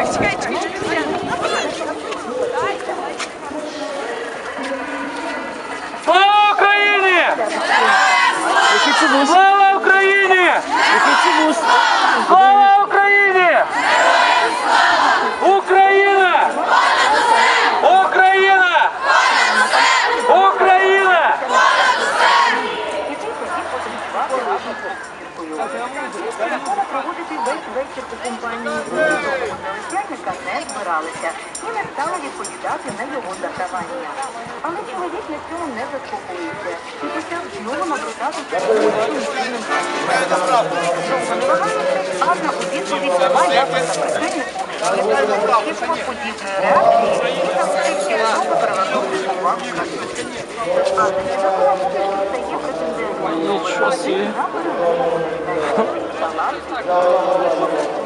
Так, чекай, чекай, чекай. Слава Україні! Слава Україні! Слава Україні! Україна! Україна! Україна! Микола весь вечір у компанії Селищника не збиралися і не стала відповідати на його загравання. Але чоловік на цьому не заспокоївся і почав знову сильним Анна у відповідь дала якось прихильнику, яка очікував подібної реакції, і навчився знову привернути увагу на суд. Анна Сідакова поки що стає претендентом. Нічого собі. Я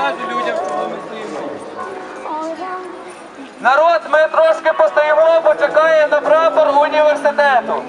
скажу людям, чого ми стоїмо. Народ, ми трошки постоїмо, бо чекає на прапор університету.